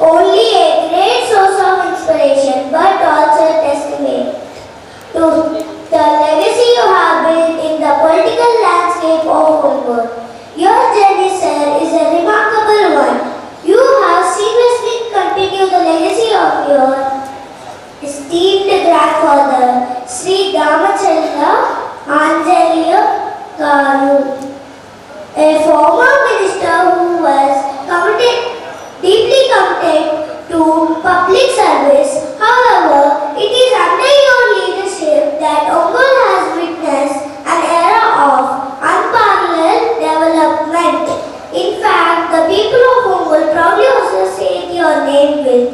only a great source of inspiration but also a testament to the legacy you have built in the political landscape of Ongole. Your journey, sir, is a remarkable one. You have seamlessly continued the legacy of your esteemed grandfather, Sri Damachandra Anjalya Garu, a former deeply committed to public service. However, it is under your leadership that Ongole has witnessed an era of unparalleled development. In fact, the people of Ongole proudly associate your name with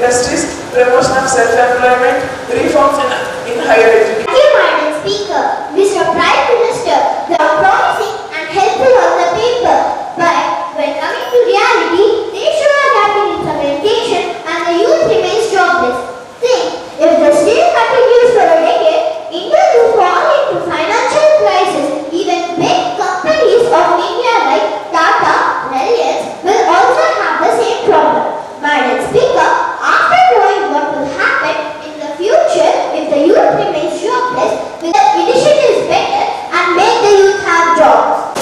industries, promotion of self-employment, reforms in, in higher education. Thank you, Madam Speaker. Mr. Prime Minister, they are promising and helpful on the paper, but when coming to reality, they show a gap in implementation and the youth remains jobless. Think, if the state continues for a decade, India will fall into financial crisis. Even big companies of India like Tata, Reliance will also have the same problem. Madam Speaker, after knowing what will happen in the future if the youth remains jobless, will the initiatives better and make the youth have jobs?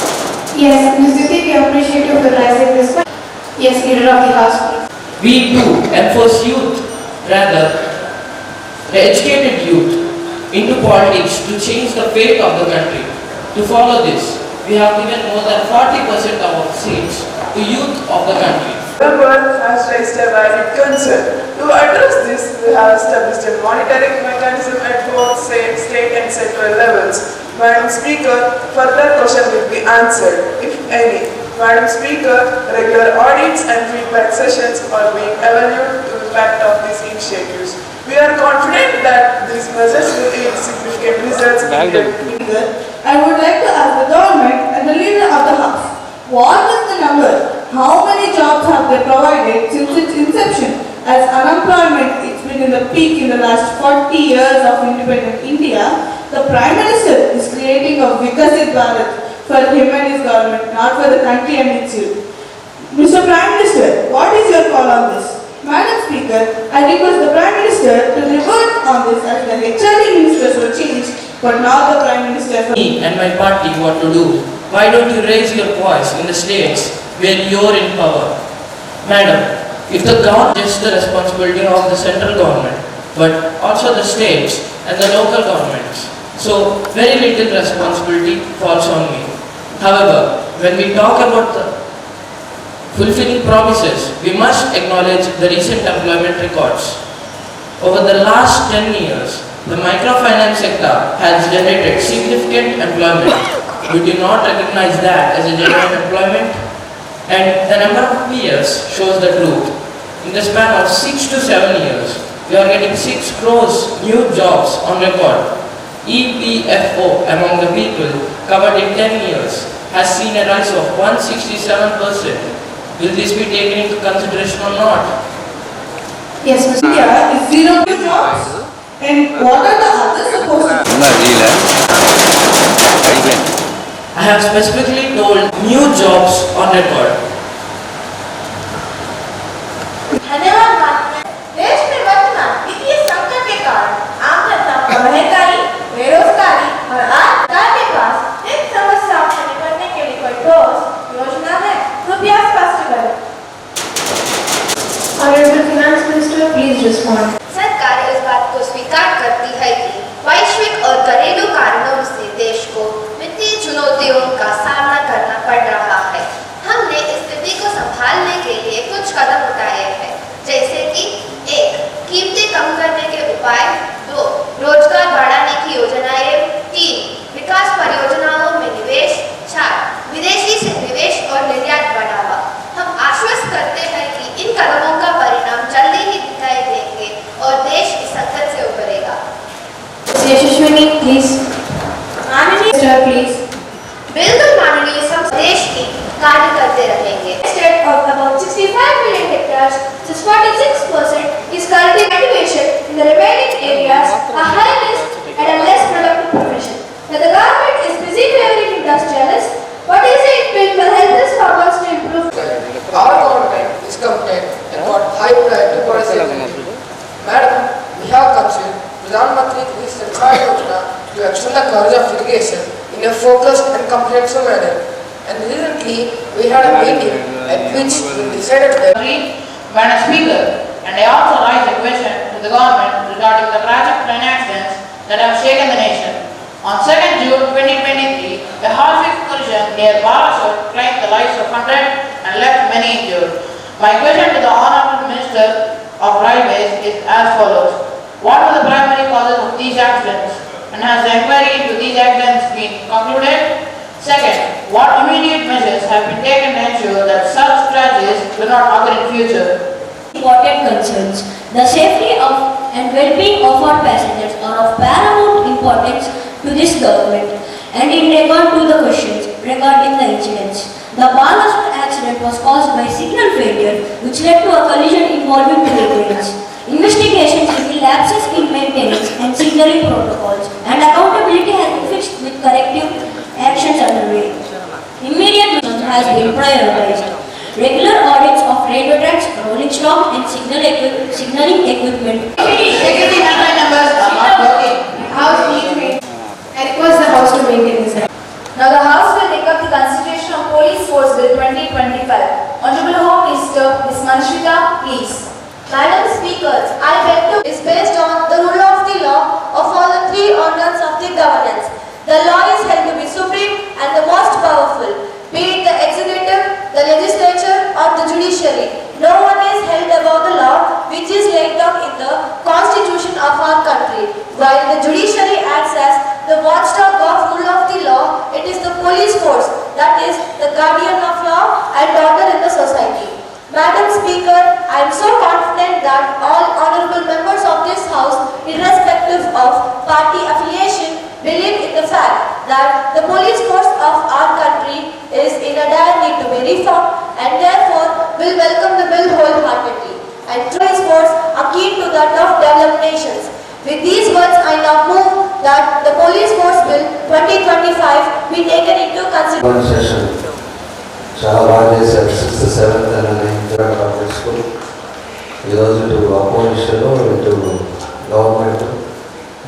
Yes, Ms. Duty, we appreciate you for raising this question. Yes, Leader of the House. We too enforce youth, rather, the educated youth, into politics to change the fate of the country. To follow this, we have given more than 40% of our seats to youth of the country. The world has raised a valid concern. To address this, we have established a monitoring mechanism at both state, state and central levels. Madam Speaker, further question will be answered, if any. Madam Speaker, regular audits and feedback sessions are being evaluated to impact of these initiatives. We are confident that these measures will yield significant results in the I would like to ask the government and the leader of the house, what is the number? How many jobs have they provided since its inception? As unemployment it's been in the peak in the last 40 years of independent India, the Prime Minister is creating a Vikasit Bharat for him and his government, not for the country and its youth. Mr. Prime Minister, what is your call on this? Madam Speaker, I request the Prime Minister to revert on this as the HRD ministers were changed, but not the Prime Minister. for... Me and my party what to do. Why don't you raise your voice in the states where you're in power? Madam, if the government is the responsibility of the central government, but also the states and the local governments. So very little responsibility falls on me. However, when we talk about fulfilling promises, we must acknowledge the recent employment records. Over the last 10 years, the microfinance sector has generated significant employment. We do not recognize that as a genuine employment and the number of peers shows the truth. In the span of 6 to 7 years, we are getting 6 crores new jobs on record. EPFO among the people covered in 10 years has seen a rise of 167%. Will this be taken into consideration or not? Yes, Mr. India is zero new jobs. And what are the others supposed to do? I have specifically told new jobs on record. देश में वर्तमान वित्तीय संकट के कारण आम जनता को महँगाई बेरोजगारी और आज सरकार के पास इन समस्याओं से निपटने के लिए कोई ठोस योजना है कृपया स्पष्ट करें Honorable Finance Minister, please respond. माननीय Sir, please. बिल्कुल माननीय सब देश की कार्य करते रहेंगे State of about 65 million hectares, since 46% is currently cultivation in the remaining areas, a high risk and a less productive profession. Now the government is busy favoring industrialists. What is it doing will help these farmers to improve Our government is committed and got high priority for us. Madam, we have considered Pradhan Mantri Kri Sinchay Yojana to extend the coverage of irrigation in a focused and comprehensive manner. And recently, we had a meeting at which we decided that Madam Speaker, and I also raise a question to the government regarding the tragic train accidents that have shaken the nation. On 2nd June 2023, a horrific collision near Balasur claimed the lives of 100 and left many injured. My question to the Honorable Minister of Railways is as follows. What were the primary causes of these accidents? And has the inquiry into these accidents been concluded? Second, what immediate measures have been taken to ensure that such tragedies do not occur in future? important concerns. The safety of and well-being of our passengers are of paramount importance to this government. And in regard to the questions regarding the incidents, the Balasur accident was caused by signal failure which led to a collision involving two trains. Investigations reveal lapses in maintenance and signaling protocols and accountability has been fixed with corrective actions underway. Immediate action has been prioritized. Regular audits of railway tracks, rolling stock and signal equi- signaling equipment. Security hotline numbers are not working. House needs to I request the House to maintain this. Now the House will take up the consideration of Police Force Bill 2025. Honorable Home Minister, Ms. Manshwita, please. Madam Speaker, I beg to is based on the rule of the law of all the three organs of the governance. The law is held to be supreme and the most powerful, be it the executive, the legislature or the judiciary. No one is held above the law which is laid down in the constitution of While the judiciary acts as the watchdog of rule of the law, it is the police force that is the guardian of law and order in the society. Madam Speaker, I am so confident that all honorable members of this house, irrespective of party affiliation, believe in the fact that the police force of our country is in a dire need to be reformed and therefore will welcome the bill wholeheartedly. And police force are key to that of developed nations. With these words, I now move that the police force bill 2025 be taken into consideration. One చాలా బాగా చేశారు sixth seventh అని Indira public school ఈరోజు ఇటు opposition ఇటు government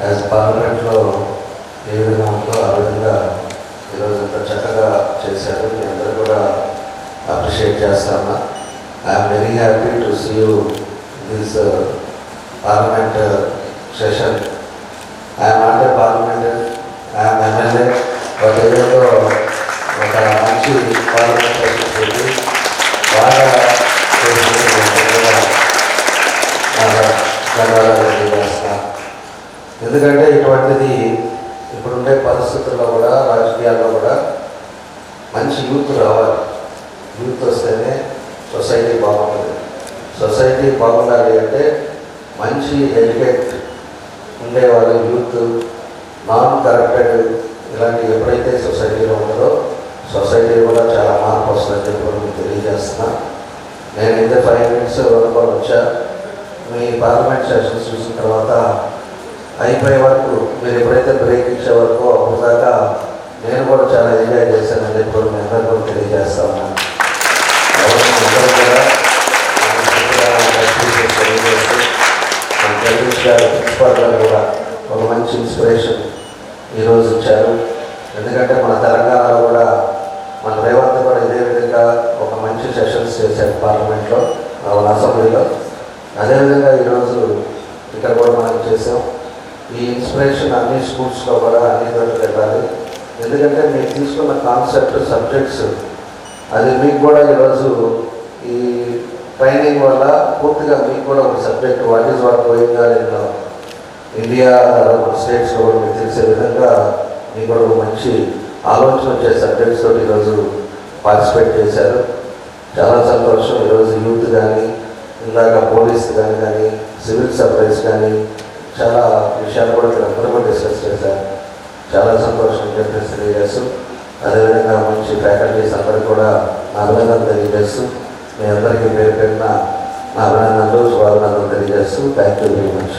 as పార్లమెంట్లో ఏ విధంగా ఆ విధంగా ఈరోజు అంత చక్కగా చేశారు మీ అందరూ కూడా అప్రిషియేట్ చేస్తాను I'm very happy to see you this parliament session I'm not a parliament I'm MLA ఒక ఏరియాలో ఒక మంచి పార్లమెంట్ సెషన్ పెట్టి బాగా ధన్యవాదాలు తెలియజేస్తాను ఎందుకంటే ఇటువంటిది ఇప్పుడుండే పరిస్థితుల్లో కూడా రాజకీయాల్లో కూడా మంచి యూత్ రావాలి యూత్ వస్తేనే సొసైటీ బాగుంటుంది సొసైటీ బాగుండాలి అంటే మంచి ఎడ్యుకేట్ ఉండేవాళ్ళు యూత్ నాన్ కరప్టెడ్ ఇలాంటి ఎప్పుడైతే సొసైటీలో ఉంటుందో సొసైటీ కూడా చాలా మార్పు వస్తుందని మీకు తెలియజేస్తున్నా. నేను అయితే ఫైవ్ మినిట్స్ వరకు వచ్చా. మీ పార్లమెంట్ సెషన్స్ చూసిన తర్వాత అయిపోయే వరకు మీరు ఎప్పుడైతే బ్రేక్ ఇచ్చే వరకు అప్పటిదాకా దాకా నేను కూడా చాలా ఎంజాయ్ చేశానండి ఇప్పుడు మీ అందరూ కూడా తెలియజేస్తా ఉన్నాను కూడా జగదీష్ గారు ప్రిన్సిపాల్ గారు కూడా ఒక మంచి ఇన్స్పిరేషన్ ఈరోజు ఇచ్చారు. ఎందుకంటే మన తెలంగాణలో కూడా మన రేవంత్ కూడా ఇదే విధంగా ఒక మంచి సెషన్స్ చేశారు పార్లమెంట్లో మన అసెంబ్లీలో. అదేవిధంగా ఈరోజు ఇక్కడ కూడా మనం చేసాం. ఈ ఇన్స్పిరేషన్ అన్ని స్కూల్స్లో కూడా అన్ని చోట్ల వెళ్ళాలి ఎందుకంటే మీరు తీసుకున్న కాన్సెప్ట్ సబ్జెక్ట్స్ అది మీకు కూడా ఈరోజు ఈ ట్రైనింగ్ వల్ల పూర్తిగా మీకు కూడా ఒక subject what is what going in India స్టేట్స్లో కూడా మీకు తెలిసే విధంగా మీకు కూడా మంచి ఆలోచన వచ్చే సబ్జెక్ట్స్ తోటి ఈరోజు పార్టిసిపేట్ చేశారు. చాలా సంతోషం ఈరోజు యూత్ కానీ ఇందాక పోలీస్ కానీ కానీ సివిల్ సప్లైస్ కానీ చాలా విషయాలు కూడా ఇక్కడ అందరూ కూడా డిస్కస్ చేశారు. చాలా సంతోషం చెప్పేసి తెలియజేస్తూ అదేవిధంగా మంచి ఫ్యాకల్టీస్ అందరూ కూడా నా అభినందనలు తెలియజేస్తూ మీ అందరికీ పేరు పెట్టిన నా అభినందనలు శుభాభినందనలు తెలియజేస్తూ thank you very much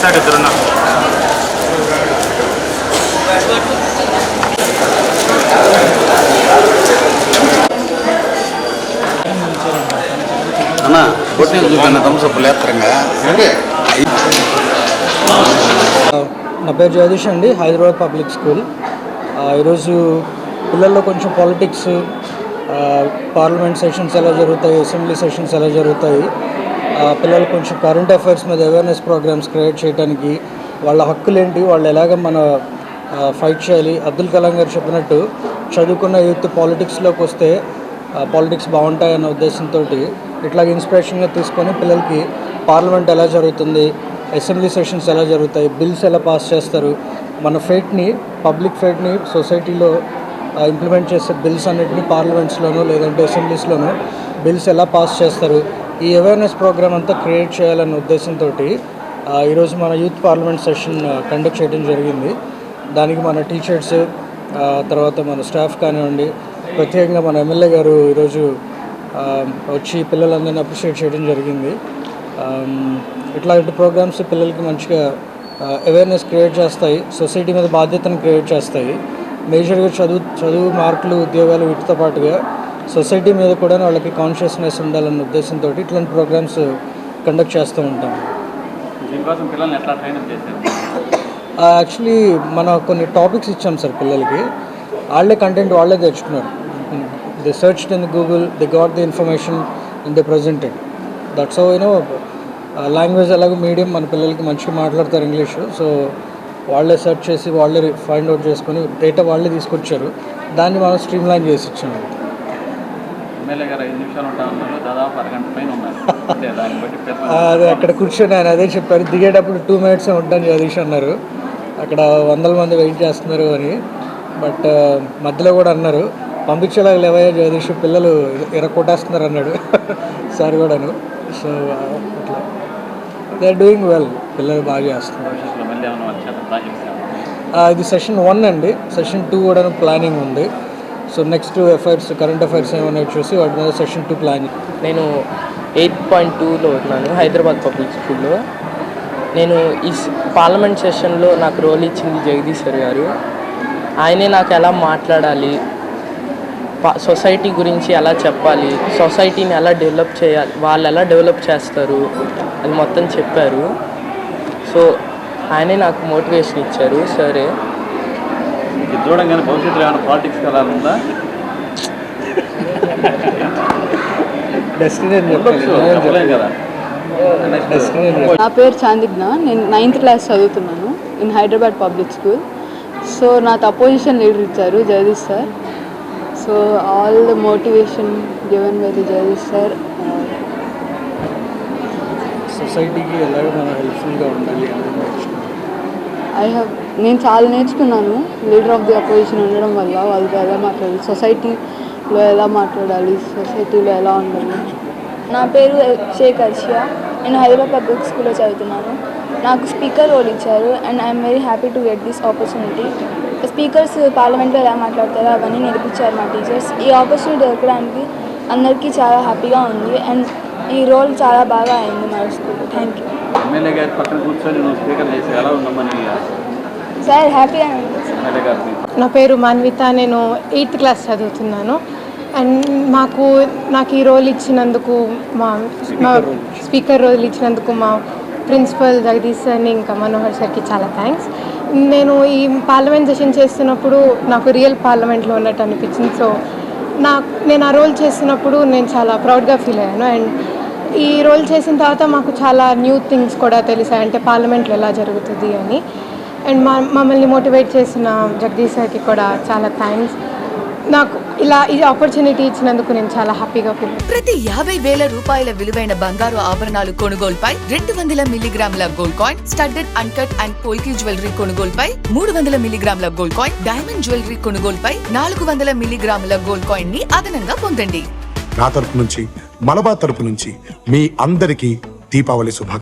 back side ఇద్దరున్నా అన్న కొట్టిన చూపిన థమ్స్అప్ లేత్తరంగా నా పేరు జగదీష్ అండి హైదరాబాద్ పబ్లిక్ స్కూల్. ఆ, ఈరోజు పిల్లల్లో కొంచెం పాలిటిక్స్ పార్లమెంట్ సెషన్స్ ఎలా జరుగుతాయి అసెంబ్లీ సెషన్స్ ఎలా జరుగుతాయి పిల్లలు కొంచెం కరెంట్ అఫైర్స్ మీద అవేర్నెస్ ప్రోగ్రామ్స్ క్రియేట్ చేయడానికి వాళ్ళ హక్కులేంటి వాళ్ళు ఎలాగ మన ఫైట్ చేయాలి. అబ్దుల్ కలాం గారు చెప్పినట్టు చదువుకున్న యూత్ పాలిటిక్స్లోకి వస్తే పాలిటిక్స్ బాగుంటాయన్న ఉద్దేశంతో ఇట్లాగ ఇన్స్పిరేషన్గా తీసుకొని పిల్లలకి పార్లమెంట్ ఎలా జరుగుతుంది అసెంబ్లీ సెషన్స్ ఎలా జరుగుతాయి బిల్స్ ఎలా పాస్ చేస్తారు మన ఫేట్ని పబ్లిక్ ఫేట్ని సొసైటీలో ఇంప్లిమెంట్ చేసే బిల్స్ అన్నింటినీ పార్లమెంట్స్లోనూ లేదంటే అసెంబ్లీస్లోనూ బిల్స్ ఎలా పాస్ చేస్తారు ఈ అవేర్నెస్ ప్రోగ్రామ్ అంతా క్రియేట్ చేయాలన్న ఉద్దేశంతో ఈరోజు మన యూత్ పార్లమెంట్ సెషన్ కండక్ట్ చేయడం జరిగింది. దానికి మన టీచర్స్ తర్వాత మన స్టాఫ్ కానివ్వండి ప్రత్యేకంగా మన ఎమ్మెల్యే గారు ఈరోజు వచ్చి పిల్లలందరినీ అప్రిషియేట్ చేయడం జరిగింది. ఇట్లాంటి ప్రోగ్రామ్స్ పిల్లలకి మంచిగా అవేర్నెస్ క్రియేట్ చేస్తాయి సొసైటీ మీద బాధ్యతను క్రియేట్ చేస్తాయి. మేజర్గా చదువు చదువు మార్కులు ఉద్యోగాలు వీటితో పాటుగా సొసైటీ మీద కూడా వాళ్ళకి కాన్షియస్నెస్ ఉండాలన్న ఉద్దేశంతో ఇట్లాంటి ప్రోగ్రామ్స్ కండక్ట్ చేస్తూ ఉంటాం. యాక్చువల్లీ మన కొన్ని టాపిక్స్ ఇచ్చాం సార్ పిల్లలకి. వాళ్ళే కంటెంట్ వాళ్ళే తెచ్చుకున్నారు. The search in Google the got the information and the presented that's you know language ఎలాగో మీడియం మన పిల్లలకి మంచిగా మాట్లాడతారు ఇంగ్లీష్ సో వాళ్ళే సెర్చ్ చేసి వాళ్ళే ఫైండ్ అవుట్ చేసుకొని డేటా వాళ్ళే తీసుకొచ్చారు. దాన్ని మనం స్ట్రీమ్ లైన్ చేసి ఇచ్చాము ఎమ్మెల్యే గారు ఐదు నిమిషాలు దాదాపు అరగంట పైన ఉన్నారు. దాన్ని బట్టి అది అక్కడ కూర్చొని ఆయన అదే చెప్పారు దిగేటప్పుడు టూ మినిట్స్ ఉంటాను జగదీష్ అన్నారు. అక్కడ వందల మంది వెయిట్ చేస్తున్నారు అని. బట్ మధ్యలో కూడా అన్నారు పంపించేలాగా లేవయ్యా జగదీష్ పిల్లలు ఎర కొట్టేస్తున్నారు అన్నాడు. సార్ కూడాను. సో అట్లా దే ఆర్ డూయింగ్ వెల్ పిల్లలు బాగా చేస్తున్నారు. ఇది సెషన్ వన్ అండి. సెషన్ టూ కూడా ప్లానింగ్ ఉంది. So next affairs current affairs ఏమైనా చూసి వాటి మీద సెషన్ టూ ప్లానింగ్ నేను ఎయిట్ పాయింట్ టూలో ఉన్నాను హైదరాబాద్ పబ్లిక్ స్కూల్లో. నేను ఈ పార్లమెంట్ సెషన్లో నాకు రోల్ ఇచ్చింది జగదీశ్వర్ గారు. ఆయనే నాకు ఎలా మాట్లాడాలి సొసైటీ గురించి ఎలా చెప్పాలి సొసైటీని ఎలా డెవలప్ చేయాలి వాళ్ళు ఎలా డెవలప్ చేస్తారు అది మొత్తం చెప్పారు. సో ఆయనే నాకు మోటివేషన్ ఇచ్చారు సరే. ఇది చూడంగానే భవిష్యత్తులో ఏమైనా పాలిటిక్స్ వెళ్ళాలందా కదా. నా పేరు చాందిగ్న నేను నైన్త్ క్లాస్ చదువుతున్నాను in Hyderabad public school so నాకు అపోజిషన్ లీడర్ ఇచ్చారు Jagadish sir so all the motivation given by the Jagadish sir సొసైటీకి ఎలాగ మనం హెల్ప్ఫుల్గా ఉండాలి. ఐ హ్యావ్ నేను చాలా నేర్చుకున్నాను. లీడర్ ఆఫ్ ది అపోజిషన్ ఉండడం వల్ల వాళ్ళతో ఎలా మాట్లాడాలి సొసైటీలో ఎలా మాట్లాడాలి సొసైటీలో ఎలా ఉండాలి. నా పేరు షేక్ అర్షియా నేను హైదరాబాద్ పబ్లిక్ స్కూల్లో చదువుతున్నాను. నాకు స్పీకర్ రోల్ ఇచ్చారు and I'm very happy to get this opportunity speakers పార్లమెంట్లో ఎలా మాట్లాడతారో అవన్నీ నేర్పించారు మా టీచర్స్ ఈ ఆపర్చునిటీ దొరకడానికి అందరికీ చాలా హ్యాపీగా ఉంది అండ్ ఈ రోల్ చాలా బాగా అయింది మా స్కూల్ థ్యాంక్ యూ ఎమ్మెల్యే గారి పక్కన కూర్చొని నువ్వు స్పీకర్ చేసి ఎలా ఉందమ్మని సార్ గారిని నా పేరు మాన్విత నేను ఎయిత్ క్లాస్ చదువుతున్నాను. అండ్ మాకు నాకు ఈ రోల్ ఇచ్చినందుకు మా మా స్పీకర్ రోల్ ఇచ్చినందుకు మా ప్రిన్సిపల్ జగదీష్ సార్ని ఇంకా మనోహర్ సార్కి చాలా థ్యాంక్స్ నేను ఈ పార్లమెంట్ సెషన్ చేస్తున్నప్పుడు నాకు రియల్ పార్లమెంట్లో ఉన్నట్టు అనిపించింది. సో నాకు నేను ఆ రోల్ చేస్తున్నప్పుడు నేను చాలా ప్రౌడ్గా ఫీల్ అయ్యాను. అండ్ ఈ రోల్ చేసిన తర్వాత మాకు చాలా న్యూ థింగ్స్ కూడా తెలిసాయి. అంటే పార్లమెంట్లో ఎలా జరుగుతుంది అని. అండ్ మా మమ్మల్ని మోటివేట్ చేసిన జగదీష్ సార్కి కూడా చాలా థ్యాంక్స్. నాకు ఇలా ఈ ఆపర్చునిటీ ఇచ్చినందుకు నేను చాలా హ్యాపీగా ఫీల్ ప్రతి యాభై వేల రూపాయల విలువైన బంగారు ఆభరణాలు కొనుగోలుపై రెండు వందల మిల్లీగ్రాముల gold coin studded uncut and polki jewellery కొనుగోలుపై మూడు వందల మిల్లీగ్రాముల గోల్డ్ కాయిన్ డైమండ్ జ్యువెలరీ కొనుగోలుపై నాలుగు వందల మిల్లీగ్రాముల గోల్డ్ కాయిన్ని అదనంగా పొందండి. నా తరపు నుంచి మలబా తరపు నుంచి మీ అందరికీ దీపావళి శుభాకాంక్షలు.